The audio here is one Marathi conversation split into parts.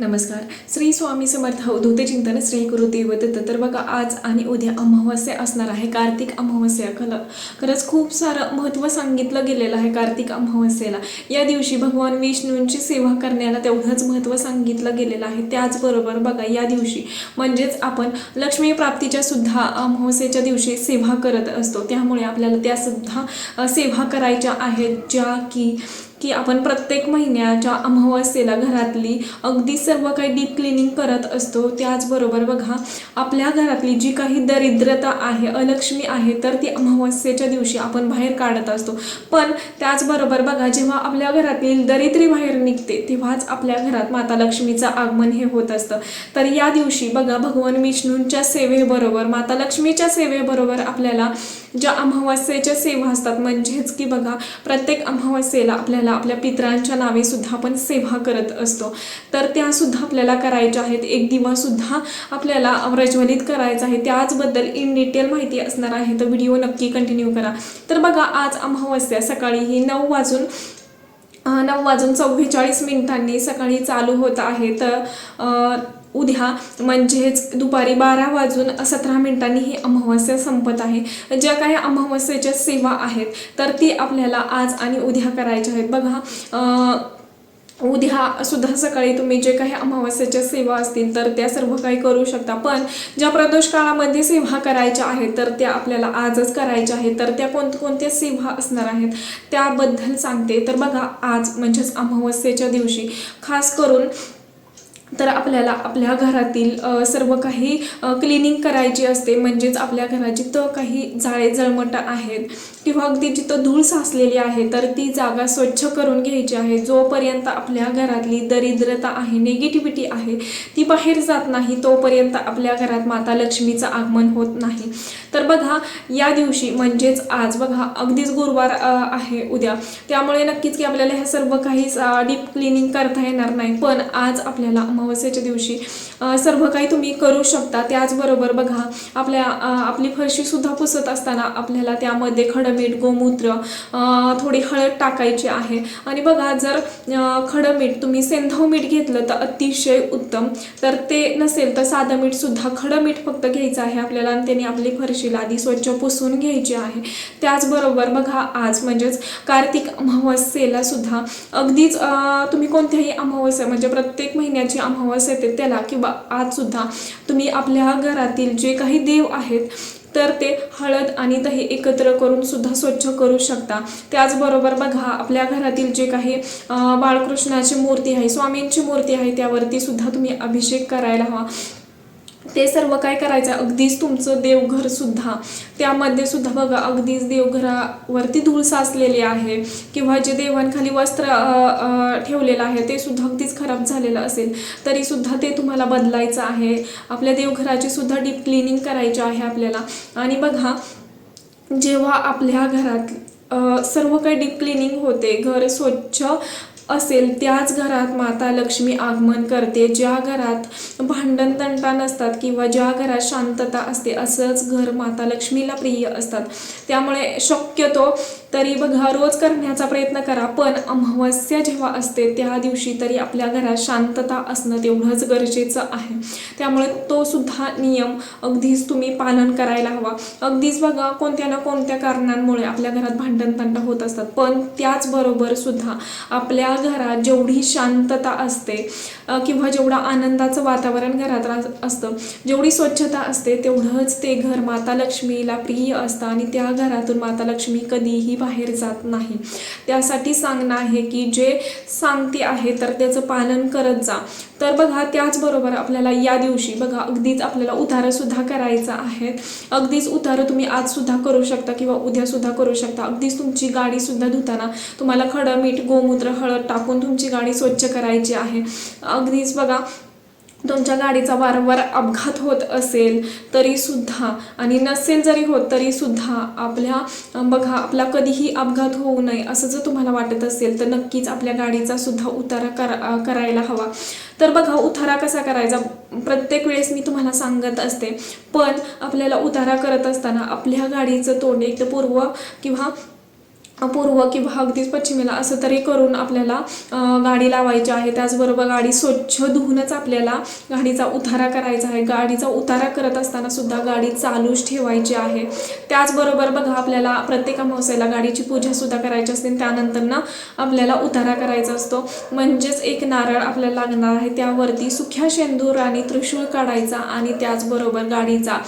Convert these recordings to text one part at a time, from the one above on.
नमस्कार. श्री स्वामी समर्थ अवधूते चिंतन श्री गुरु देवदत्त. तर बघा आज आणि उद्या अमावस्या असणार आहे कार्तिक अमावस्या. खरं खरंच खूप सारं महत्त्व सांगितलं गेलेलं आहे कार्तिक अमावस्येला. या दिवशी भगवान विष्णूंची सेवा करण्याला तेवढंच महत्त्व सांगितलं गेलेलं आहे. त्याचबरोबर बघा या दिवशी म्हणजेच आपण लक्ष्मी प्राप्तीच्या सुद्धा अमावस्येच्या दिवशी सेवा करत असतो. त्यामुळे आपल्याला त्या सुद्धा सेवा करायच्या आहेत ज्या की की आपण प्रत्येक महिन्याच्या अमावस्येला घरातली अगदी सर्व काही डीप क्लिनिंग करत असतो. त्याचबरोबर बघा आपल्या घरातली जी काही दरिद्रता आहे अलक्ष्मी आहे तर ती अमावस्येच्या दिवशी आपण बाहेर काढत असतो. पण त्याचबरोबर बघा जेव्हा आपल्या घरातील दरिद्री बाहेर निघते तेव्हाच आपल्या घरात माता लक्ष्मीचं आगमन हे होत असतं. तर या दिवशी बघा भगवान विष्णूंच्या सेवेबरोबर माता लक्ष्मीच्या सेवेबरोबर आपल्याला ज्या अमावस्येच्या सेवा असतात म्हणजेच की बघा प्रत्येक अमावस्येला आपल्याला आपल्या पितरांच्या नावे सुद्धा आपण सेवा करत असतो. तर त्या सुद्धा आपल्याला करायच्या आहेत. एक दिवस सुद्धा आपल्याला प्रज्वलित करायचा आहे. त्याचबद्दल इन डिटेल माहिती असणार आहे. तर व्हिडिओ नक्की कंटिन्यू करा. तर बघा आज अमावस्या. सकाळी ही नऊ वाजून नऊ वाजून चव्वेचाळीस मिनिटांनी सकाळी चालू होत आहे. तर उद्या म्हणजेच दुपारी बारा वाजून सतरा मिनिटांनी ही अमावस्या संपत आहे. ज्या काही अमावस्येच्या सेवा आहेत तर ती आपल्याला आज आणि उद्या करायच्या आहेत. बघा उद्या सुद्धा सकाळी तुम्ही जे काही अमावस्येच्या सेवा असतील तर त्या सर्व काही करू शकता. पण ज्या प्रदोष काळामध्ये सेवा करायच्या आहेत तर त्या आपल्याला आजच करायच्या आहेत. तर त्या कोणकोणत्या सेवा असणार आहेत त्याबद्दल सांगते. तर बघा आज म्हणजेच अमावस्येच्या दिवशी खास करून तर आपल्याला आपल्या घरातील सर्व काही क्लिनिंग करायची असते. म्हणजेच आपल्या घराची तर काही जाळे जळमट आहेत. किंवा अगदी जिथं धूळ साचलेली आहे तर ती जागा स्वच्छ करून घ्यायची आहे. जोपर्यंत आपल्या घरातली दरिद्रता आहे निगेटिव्हिटी आहे ती बाहेर जात नाही तोपर्यंत आपल्या घरात माता लक्ष्मीचं आगमन होत नाही. तर बघा या दिवशी म्हणजेच आज बघा अगदीच गुरुवार आहे उद्या. त्यामुळे नक्कीच की आपल्याला हे सर्व काही डीप क्लिनिंग करता येणार नाही. पण आज आपल्याला अमावस्येच्या दिवशी सर्व काही तुम्ही करू शकता. त्याचबरोबर बघा आपल्या आपली फरशीसुद्धा पुसत असताना आपल्याला त्यामध्ये खडमीठ गोमूत्र थोडी हळद टाकायची आहे. आणि बघा जर खडमीठ खडं मीठ तुम्ही सेंधव मीठ घेतलं तर अतिशय उत्तम. तर ते नसेल तर साधं मीठसुद्धा खडं मीठ फक्त घ्यायचं आहे आपल्याला आणि त्याने आपली फरशीला आधी स्वच्छ पुसून घ्यायची आहे. त्याचबरोबर बघा आज म्हणजेच कार्तिक अमावस्येला सुद्धा अगदीच तुम्ही कोणत्याही अमावस्या म्हणजे प्रत्येक महिन्याची अमावस्या येते त्याला किंवा आज सुद्धा तुम्ही आपल्या घरातील जे काही देव आहेत तर ते हळद आणि दही एकत्र करून सुद्धा स्वच्छ करू शकता. त्याचबरोबर बघा आपल्या घरातील जे काही बाळकृष्णाची मूर्ती आहे स्वामींची मूर्ती आहे त्यावरती सुद्धा तुम्ही अभिषेक करायला हवा. ते सर्व काय करायचं? अगदीच तुमचं देवघर सुद्धा. त्यामध्ये सुद्धा बघा अगदीच देवघरावरती धूळ साचलेली आहे. किंवा जे देवांखाली वस्त्र ठेवलेलं आहे ते सुद्धा अगदीच खराब झालेलं असेल तरी सुद्धा ते तुम्हाला बदलायचं आहे. आपल्या देवघराची सुद्धा डीप क्लिनिंग करायची आहे आपल्याला. आणि बघा जेव्हा आपल्या घरात सर्व काही डीप क्लिनिंग होते घर स्वच्छ असेल त्याच घरात माता लक्ष्मी आगमन करते. ज्या घरात भांडण तंटा नसतात किंवा ज्या घरात शांतता असते असंच घर माता लक्ष्मीला प्रिय असतात. त्यामुळे शक्यतो तरी बघा रोज करण्याचा प्रयत्न करा पण अमावस्या जेव्हा असते त्या दिवशी तरी आपल्या घरात शांतता असणं तेवढंच गरजेचं आहे. त्यामुळे तो सुद्धा नियम अगदीच तुम्ही पालन करायला हवा. अगदीच बघा कोणत्या ना कोणत्या कारणांमुळे आपल्या घरात भांडण होत असतात पण त्याचबरोबर सुद्धा आपल्या घरात जेवढी शांतता असते किंवा जेवढा आनंदाचं वातावरण घरात राह असतं जेवढी स्वच्छता असते तेवढंच ते घर माता लक्ष्मीला प्रिय असतं आणि त्या घरातून माता लक्ष्मी कधीही बाहेर जात नाही. त्यासाठी सांगणं आहे की जे सांगते आहे तर त्याचं पालन करत जा. तर बघा त्याचबरोबर आपल्याला या दिवशी बघा अगदीच आपल्याला उतारंसुद्धा करायचं आहे. अगदीच उतारं तुम्ही आज सुद्धा करू शकता किंवा उद्यासुद्धा करू शकता. अगदीच तुमची गाडीसुद्धा धुताना तुम्हाला खडं मीठ गोमूत्र हळद टाकून तुमची गाडी स्वच्छ करायची आहे. अगदीच बघा तुमच्या गाडीचा वारंवार अपघात होत असेल तरीसुद्धा आणि नसेल जरी होत तरीसुद्धा आपल्या बघा आपला कधीही अपघात होऊ नये असं जर तुम्हाला वाटत असेल तर नक्कीच आपल्या गाडीचा सुद्धा उतारा करा करायला हवा. तर बघा उतारा कसा करायचा? प्रत्येक वेळेस मी तुम्हाला सांगत असते पण आपल्याला उतारा करत असताना आपल्या गाडीचं तोंड एक पूर्व किंवा पूर्व किंवा अगदीच पश्चिमेला असं तरी करून आपल्याला गाडी लावायची आहे. त्याचबरोबर गाडी स्वच्छ धुवूनच आपल्याला गाडीचा उतारा करायचा आहे. गाडीचा उतारा करत असताना सुद्धा गाडी चालूच ठेवायची आहे. त्याचबरोबर बघा आपल्याला प्रत्येक अमावस्येला गाडीची पूजा सुद्धा करायची असते. त्यानंतर ना आपल्याला उतारा करायचा असतो. म्हणजेच एक नारळ आपल्याला लागणार आहे. त्यावरती सुख्या शेंदूर आणि त्रिशूळ काढायचा आणि त्याचबरोबर गाडीचा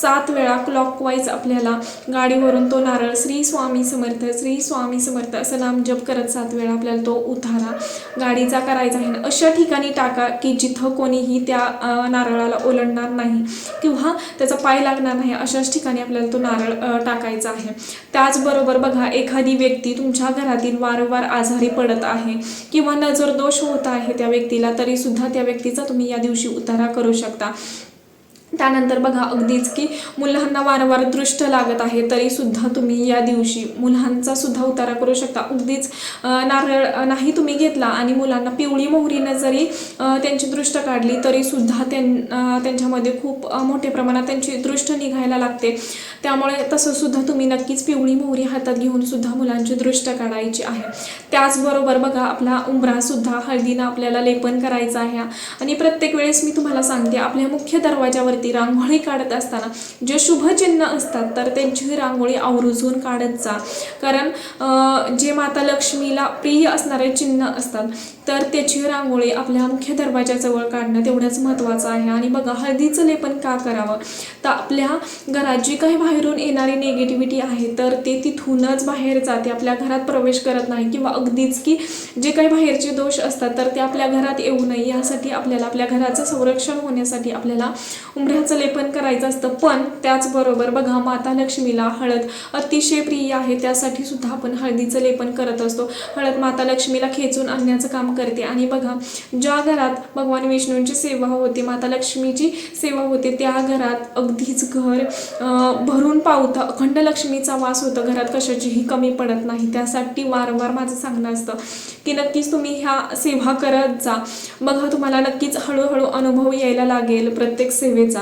सात वेळा क्लॉकवाईज आपल्याला गाडीवरून तो नारळ श्री स्वामी समर्थ श्री स्वामी समर्थ असं नाम जप करत सात वेळा आपल्याला तो उतारा. गाडीचा करायचा आहे. ना अशा ठिकाणी टाका की जिथं कोणीही त्या नारळाला ओलंडणार नाही किंवा त्याचा पाय लागणार नाही अशाच ठिकाणी आपल्याला तो नारळ टाकायचा आहे. त्याचबरोबर बघा एखादी व्यक्ती तुमच्या घरातील वारंवार आजारी पडत आहे किंवा नजर दोष होत आहे त्या व्यक्तीला तरीसुद्धा त्या व्यक्तीचा तुम्ही या दिवशी उतारा करू शकता. त्यानंतर बघा अगदीच की मुलांना वारंवार दृष्ट लागत आहे तरी सुद्धा तुम्ही या दिवशी मुलांचा सुद्धा उतारा करू शकता. अगदीच नारळ नाही तुम्ही घेतला आणि मुलांना पिवळी मोहरीनं जरी त्यांची दृष्ट काढली तरी सुद्धा त्यां त्यांच्यामध्ये खूप मोठ्या प्रमाणात त्यांची दृष्ट निघायला लागते. त्यामुळे तसं सुद्धा तुम्ही नक्कीच पिवळी मोहरी हातात घेऊन सुद्धा मुलांची दृष्ट काढायची आहे. त्याचबरोबर बघा आपला उंबरासुद्धा हळदीनं आपल्याला लेपन करायचं आहे. आणि प्रत्येक वेळेस मी तुम्हाला सांगते आपल्या मुख्य दरवाजावरती रांगोळी काढत असताना जे शुभचिन्ह असतात तर त्यांची रांगोळी आवर्जून काढत जा. कारण जे माता लक्ष्मीला प्रिय असणारे चिन्ह असतात तर त्याची रांगोळी आपल्या मुख्य दरवाजाजवळ काढणं तेवढंच महत्त्वाचं आहे. आणि बघा हळदीचं लेपन का करावं? तर आपल्या घरात जी काही बाहेरून येणारी निगेटिव्हिटी आहे तर ते तिथूनच बाहेर जाते. आपल्या घरात प्रवेश करत नाही किंवा अगदीच की जे काही बाहेरचे दोष असतात तर ते आपल्या घरात येऊ नये. यासाठी आपल्याला आपल्या घराचं संरक्षण होण्यासाठी आपल्याला उंबऱ्याचं लेपन करायचं असतं पण त्याचबरोबर बघा माता लक्ष्मीला हळद अतिशय प्रिय आहे त्यासाठी सुद्धा आपण हळदीचं लेपन करत असतो. हळद माता लक्ष्मीला खेचून आणण्याचं काम करते. आणि बघा ज्या घरात भगवान विष्णूंची सेवा होते माता लक्ष्मीची सेवा होते त्या घरात अगदीच घर भरून पावतं अखंड लक्ष्मीचा वास होतं. घरात कशाचीही कमी पडत नाही. त्यासाठी वारंवार माझं सांगणं असतं की नक्कीच तुम्ही ह्या सेवा करत जा. बघा तुम्हाला नक्कीच हळूहळू अनुभव यायला लागेल प्रत्येक सेवेचा.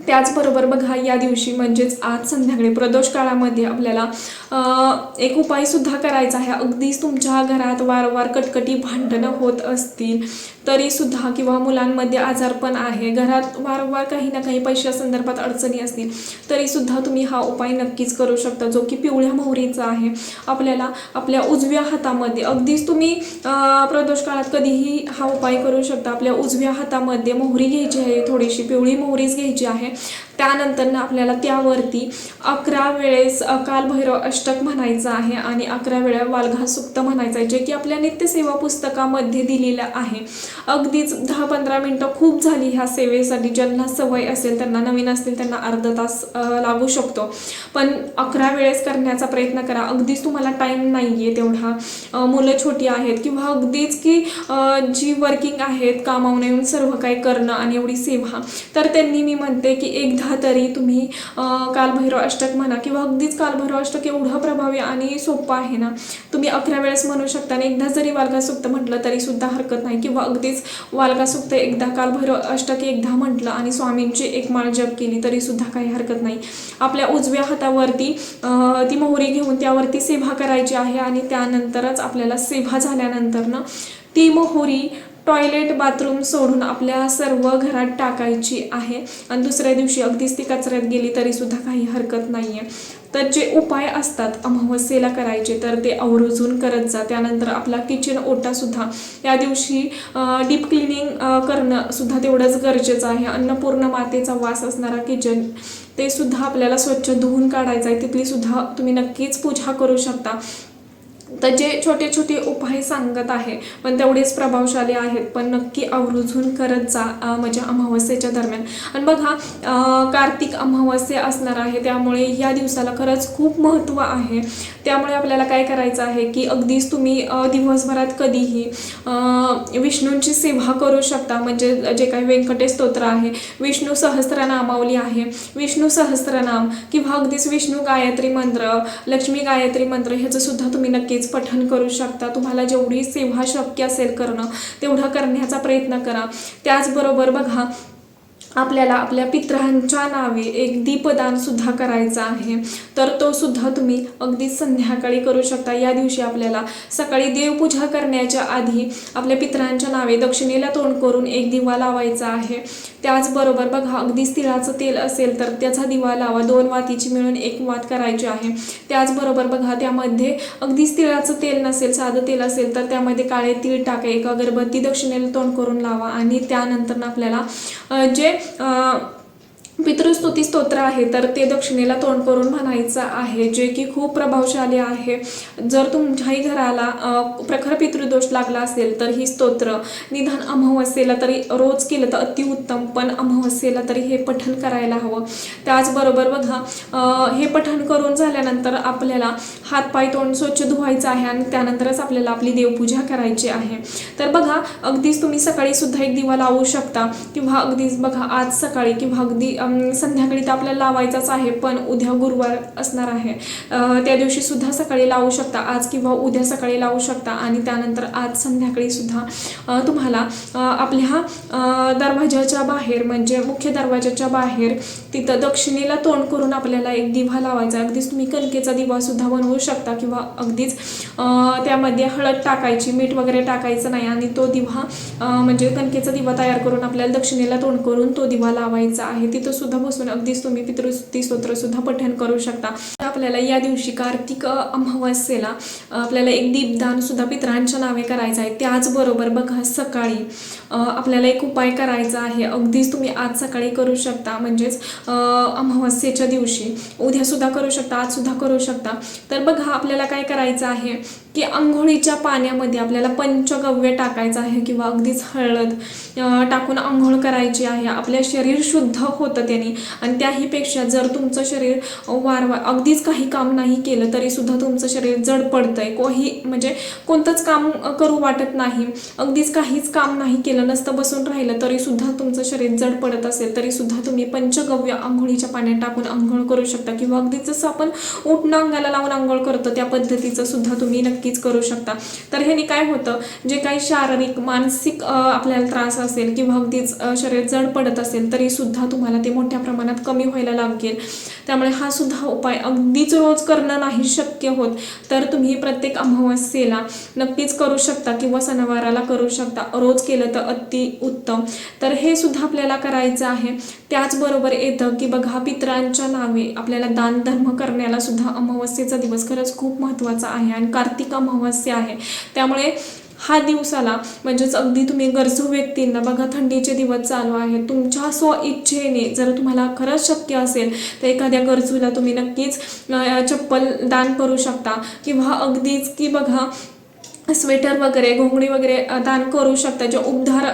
त्याचबरोबर बघा या दिवशी म्हणजेच आज संध्याकाळी प्रदोष काळामध्ये आपल्याला एक उपायसुद्धा करायचा आहे. अगदीच तुमच्या घरात वारंवार कटकटी भांडणं होत असतील तरीसुद्धा किंवा मुलांमध्ये आजारपण आहे घरात वारंवार काही ना काही पैशासंदर्भात अडचणी असतील तरीसुद्धा तुम्ही हा उपाय नक्कीच करू शकता जो की पिवळ्या मोहरीचा आहे. आपल्याला आपल्या उजव्या हातामध्ये अगदीच तुम्ही प्रदोष काळात कधीही हा उपाय करू शकता. आपल्या उजव्या हातामध्ये मोहरी घ्यायची आहे थोडीशी पिवळी मोहरीच घ्यायची आहे. допомоги त्यानंतर ना आपल्याला त्यावरती अकरा वेळेस अकाल भैरव अष्टक म्हणायचं आहे आणि अकरा वेळा वालघा सुक्त म्हणायचं आहे जे की आपल्या नित्यसेवा पुस्तकामध्ये दिलेलं आहे. अगदीच दहा पंधरा मिनटं खूप झाली ह्या सेवेसाठी. ज्यांना सवय असेल त्यांना नवीन असतील त्यांना अर्धा तास लागू शकतो. पण अकरा वेळेस करण्याचा प्रयत्न करा. अगदीच तुम्हाला टाईम नाही आहे तेवढा मुलं छोटी आहेत किंवा अगदीच की जी वर्किंग आहेत कामावून येऊन सर्व काही करणं आणि एवढी सेवा. तर त्यांनी मी म्हणते की सुद्धा तरी तुम्ही कालभैरव अष्टक म्हणा किंवा अगदीच कालभैरव अष्टक एवढं प्रभावी आणि सोपं आहे ना. तुम्ही अकरा वेळेस म्हणू शकता आणि एकदा जरी वालगासुक्त म्हटलं तरी सुद्धा हरकत नाही किंवा अगदीच वालगासुक्त एकदा कालभैरव अष्टक एकदा म्हटलं आणि स्वामींची एक माळ जप केली तरी सुद्धा काही हरकत नाही. आपल्या उजव्या हातावरती ती मोहरी घेऊन त्यावरती सेवा करायची आहे आणि त्यानंतरच आपल्याला सेवा झाल्यानंतरनं ती मोहरी टॉयलेट बाथरूम सोडून आपल्या सर्व घरात टाकायची आहे. आणि दुसऱ्या दिवशी अगदीच ती कचऱ्यात गेली तरीसुद्धा काही हरकत नाही आहे तर जे उपाय असतात अमावस्येला करायचे तर ते आवर्जून करत जा. त्यानंतर आपला किचन ओटासुद्धा या दिवशी डीप क्लिनिंग करणं सुद्धा तेवढंच गरजेचं आहे. अन्नपूर्ण मातेचा वास असणारा किचन ते सुद्धा आपल्याला स्वच्छ धुवून काढायचं आहे तिथलीसुद्धा तुम्ही नक्कीच पूजा करू शकता. तर जे छोटे छोटे उपाय सांगत आहे पण तेवढेच प्रभावशाली आहेत. पण नक्की आवर्जून करत जा म्हणजे अमावस्येच्या दरम्यान. आणि बघा कार्तिक अमावस्या असणार आहे त्यामुळे या दिवसाला खरंच खूप महत्त्व आहे. त्यामुळे आपल्याला काय करायचं आहे की अगदीच तुम्ही दिवसभरात कधीही विष्णूंची सेवा करू शकता. म्हणजे जे काही व्यंकटेश स्तोत्र आहे विष्णू सहस्त्रनामावली आहे. विष्णू सहस्त्रनाम किंवा अगदीच विष्णू गायत्री मंत्र लक्ष्मी गायत्री मंत्र ह्याचं सुद्धा तुम्ही नक्कीच पठण करू शकता. तुम्हाला जेवढी सेवा शक्य असेल करणं तेवढं करण्याचा प्रयत्न करा. त्याचबरोबर बघा आपल्याला आपल्या पितरांच्या नावे एक दीपदान सुद्धा करायचं आहे. तर तो सुद्धा तुम्ही अगदी संध्याकाळी करू शकता. या दिवशी आपल्याला सकाळी देवपूजा करण्याच्या आधी आपल्या पितरांच्या नावे दक्षिणेला तोंड करून एक दिवा लावायचा आहे. त्याचबरोबर बघा अगदी तिळाचं तेल असेल तर त्याचा दिवा लावा. दोन वातीची मिळून एक वात करायची आहे. त्याचबरोबर बघा त्यामध्ये अगदी तिळाचं तेल नसेल साधं तेल असेल तर त्यामध्ये काळे तीळ टाका. एक अगरबत्ती दक्षिणेला तोंड करून लावा. आणि त्यानंतर आपल्याला जे 嗯 पितृस्तुती स्तोत्र आहे तर ते दक्षिणेला तोंड करून म्हणायचं आहे जे की खूप प्रभावशाली आहे. जर तुमच्याही घराला प्रखर पितृदोष लागला असेल तर ही स्तोत्र निधन अमावस्येला तरी रोज केलं तर अतिउत्तम पण अमावस्येला तरी हे पठण करायला हवं. त्याचबरोबर बघा हे पठण करून झाल्यानंतर आपल्याला हातपाय तोंड स्वच्छ धुवायचं आहे आणि त्यानंतरच आपल्याला आपली देवपूजा करायची आहे. तर बघा अगदीच तुम्ही सकाळी सुद्धा एक दिवा लावू शकता किंवा अगदीच बघा आज सकाळी किंवा अगदी संध्याकाळी तर आपल्याला लावायचाच आहे पण उद्या गुरुवार असणार आहे. त्या दिवशी सुद्धा सकाळी लावू शकता आज किंवा उद्या सकाळी लावू शकता आणि त्यानंतर आज संध्याकाळी सुद्धा तुम्हाला आपल्या दरवाज्याच्या दरवाजाच्या बाहेर म्हणजे मुख्य दरवाजाच्या बाहेर तिथं दक्षिणेला तोंड करून आपल्याला एक दिवा लावायचा. अगदीच तुम्ही कणकेचा दिवा सुद्धा बनवू शकता किंवा अगदीच त्यामध्ये हळद टाकायची मीठ वगैरे टाकायचं नाही आणि तो दिवा म्हणजे कणकेचा दिवा तयार करून आपल्याला दक्षिणेला तोंड करून तो दिवा लावायचा आहे. तिथं सुद्धा बसून अगदीच तुम्ही पितृस्तुती स्तोत्र सुद्धा पठण करू शकता. आपल्याला या दिवशी कार्तिक अमावस्येला आपल्याला एक दीपदान सुद्धा पितरांच्या नावे करायचं आहे. त्याचबरोबर बघा सकाळी आपल्याला एक उपाय करायचा आहे. अगदीच तुम्ही आज सकाळी करू शकता म्हणजेच अमावस्येच्या दिवशी. उद्या सुद्धा करू शकता आज सुद्धा करू शकता. तर बघा आपल्याला काय करायचं आहे? की आंघोळीच्या पाण्यामध्ये आपल्याला पंचगव्य टाकायचं आहे किंवा अगदीच हळद टाकून आंघोळ करायची आहे. आपलं शरीर शुद्ध होतं त्याने. आणि त्याहीपेक्षा जर तुमचं शरीर वारंवार अगदीच काही काम नाही केलं तरीसुद्धा तुमचं शरीर जड पडतं आहे कोही म्हणजे कोणतंच काम करू वाटत नाही. अगदीच काहीच काम नाही केलं नसतं बसून राहिलं तरीसुद्धा तुमचं शरीर जड पडत असेल तरीसुद्धा तुम्ही पंचगव्य आंघोळीच्या पाण्यात टाकून आंघोळ करू शकता. किंवा अगदीच जसं आपण उठणं अंगाला लावून आंघोळ करतो त्या पद्धतीचं सुद्धा तुम्ही नक्कीच करू शकता. तर ह्याने काय होतं जे काही शारीरिक मानसिक आपल्याला त्रास असेल किंवा अगदीच शरीर जड पडत असेल तरी सुद्धा तुम्हाला ते मोठ्या प्रमाणात कमी व्हायला लागेल. त्यामुळे हा सुद्धा उपाय अगदीच रोज करणं नाही शक्य होत. तर तुम्ही प्रत्येक अमावस्येला नक्कीच करू शकता किंवा सणवाराला करू शकता. रोज केलं तर अति उत्तम. तर हे सुद्धा आपल्याला करायचं आहे. त्याचबरोबर येतं की बघा पितरांच्या नावे आपल्याला दान धर्म करण्याला सुद्धा अमावस्येचा दिवस खरंच खूप महत्त्वाचा आहे. आणि कार्तिक अमावस्या आहे. त्यामुळे हा दिवसाला म्हणजेच अगदी तुम्ही गरजू व्यक्तींना बघा थंडीचे दिवस चालू आहेत. तुमच्या स्व इच्छेने जर तुम्हाला खरंच शक्य असेल तर एखाद्या गरजूला तुम्ही नक्कीच चप्पल दान करू शकता. किंवा अगदीच की बघा स्वेटर वगैरे घोंगडी वगैरे दान करू शकता. ज्या उबदार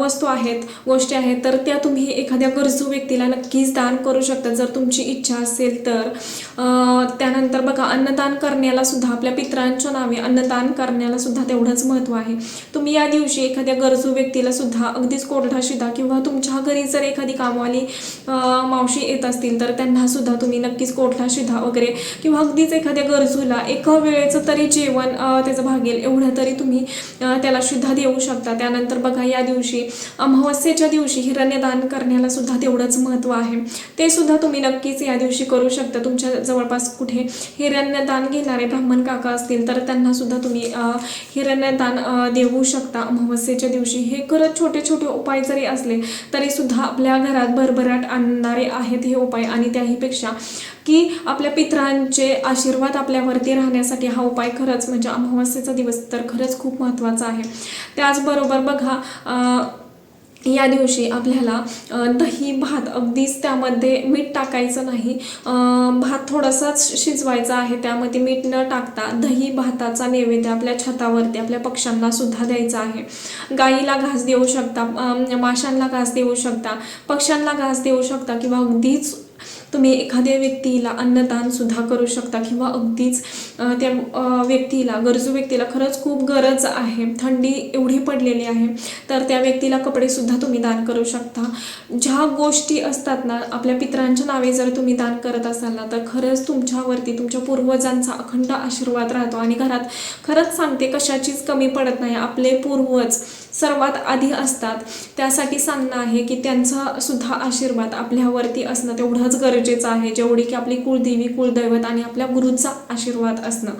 वस्तू आहेत गोष्टी आहेत तर त्या तुम्ही एखाद्या गरजू व्यक्तीला नक्कीच दान करू शकता. जर तुमची इच्छा असेल तर. त्यानंतर बघा अन्नदान करण्याला सुद्धा आपल्या पितरांच्या नावे अन्नदान करण्याला सुद्धा तेवढंच महत्त्व आहे. तुम्ही या दिवशी एखाद्या गरजू व्यक्तीला सुद्धा अगदीच कोरडा शिदा किंवा तुमच्या घरी जर एखादी कामवाली मावशी येत असतील तर त्यांना सुद्धा तुम्ही नक्कीच कोरडा शिधा वगैरे किंवा अगदीच एखाद्या गरजूला एका वेळेचं तरी जेवण अ, त्याचं भागेल एवढं तरी तुम्ही त्याला सुद्धा देऊ शकता. त्यानंतर बघा या दिवशी अमावस्येच्या दिवशी हिरण्यदान करण्याला सुद्धा तेवढंच महत्त्व आहे. ते सुद्धा तुम्ही नक्कीच या दिवशी करू शकता. तुमच्या जवळपास कुठे हिरण्यदान घेणारे ब्राह्मण काका असतील तर त्यांना सुद्धा तुम्ही हिरण्यदान देऊ शकता अमावस्येच्या दिवशी. हे खरंच छोटे छोटे उपाय जरी असले तरी सुद्धा आपल्या घरात भरभराट आणणारे आहेत हे उपाय. आणि त्याहीपेक्षा की आपल्या पितरांचे आशीर्वाद आपल्यावरती राहण्यासाठी हा उपाय खरंच म्हणजे अमावस्येचा दिवस तर खरंच खूप महत्त्वाचा आहे. त्याचबरोबर बघा या दिवशी आपल्याला दही भात अगदीच त्यामध्ये मीठ टाकायचं नाही. भात थोडासाच शिजवायचा आहे त्यामध्ये मीठ न टाकता दही भाताचा नैवेद्य आपल्या छतावरती आपल्या पक्ष्यांना सुद्धा द्यायचा आहे. गाईला घास देऊ शकता माशांना घास देऊ शकता पक्ष्यांना घास देऊ शकता किंवा अगदीच तुम्ही एखाद्या व्यक्तीला अन्नदान सुद्धा करू शकता किंवा अगदीच त्या व्यक्तीला गरजू व्यक्तीला खरंच खूप गरज आहे. थंडी एवढी पडलेली आहे तर त्या व्यक्तीला कपडे सुद्धा तुम्ही दान करू शकता. ज्या गोष्टी असतात ना आपल्या पित्रांच्या नावे जर तुम्ही दान करत असाल ना तर खरंच तुमच्यावरती तुमच्या पूर्वजांचा अखंड आशीर्वाद राहतो. आणि घरात खरंच सांगते कशाचीच कमी पडत नाही. आपले पूर्वज सर्वात आधी असतात. त्यासाठी सांगणं आहे की त्यांचा सुद्धा आशीर्वाद आपल्यावरती असणं तेवढंच गरजेचं आहे. जेवढी की आपली कुलदेवी कुलदैवत आणि आपल्या गुरुचा आशीर्वाद असणं.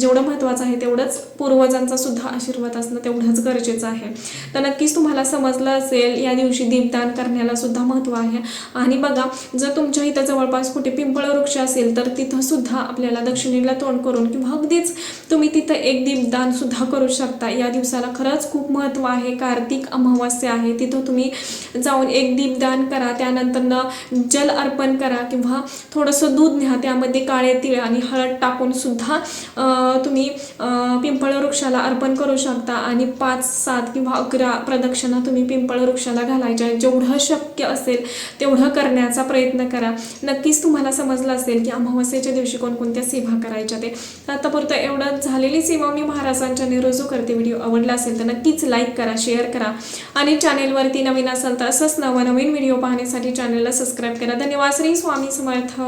जेवढं महत्त्वाचं आहे तेवढंच पूर्वजांचा सुद्धा आशीर्वाद असणं तेवढंच गरजेचं आहे. तर नक्कीच तुम्हाला समजलं असेल या दिवशी दीपदान करण्याला सुद्धा महत्त्व आहे. आणि बघा जर तुमच्या इथं जवळपास कुठे पिंपळ वृक्ष असेल तर तिथं सुद्धा आपल्याला दक्षिणेला तोंड करून किंवा अगदीच तुम्ही तिथं एक दीपदान सुद्धा करू शकता. या दिवसाला खरंच खूप महत्त्व आहे. कार्तिक अमावस्या आहे तिथं तुम्ही जाऊन एक दीपदान करा त्यानंतर जल अर्पण करा किंवा थोडंसं दूध न्या त्यामध्ये काळे तिळ आणि हळद टाकून सुद्धा तुम्ही पिंपळ वृक्षाला अर्पण करू शकता आणि पाच सात किंवा अकरा प्रदक्षिणा तुम्ही पिंपळ वृक्षाला घालायच्या जेवढं शक्य असेल तेवढं करण्याचा प्रयत्न करा. नक्कीच तुम्हाला समजलं असेल की अमावस्येच्या दिवशी कोणकोणत्या सेवा करायच्या ते. तर आतापर्यंत एवढं झालेली सेवा मी महाराजांच्या रुजू करते. व्हिडिओ आवडला असेल तर नक्कीच लाईक करा. करा शेअर करा. आणि चॅनेलवरती नवीन असाल तर असंच नवनवीन व्हिडिओ पाहण्यासाठी चॅनेलला सबस्क्राईब करा. धन्यवाद. श्री स्वामी समर्थ.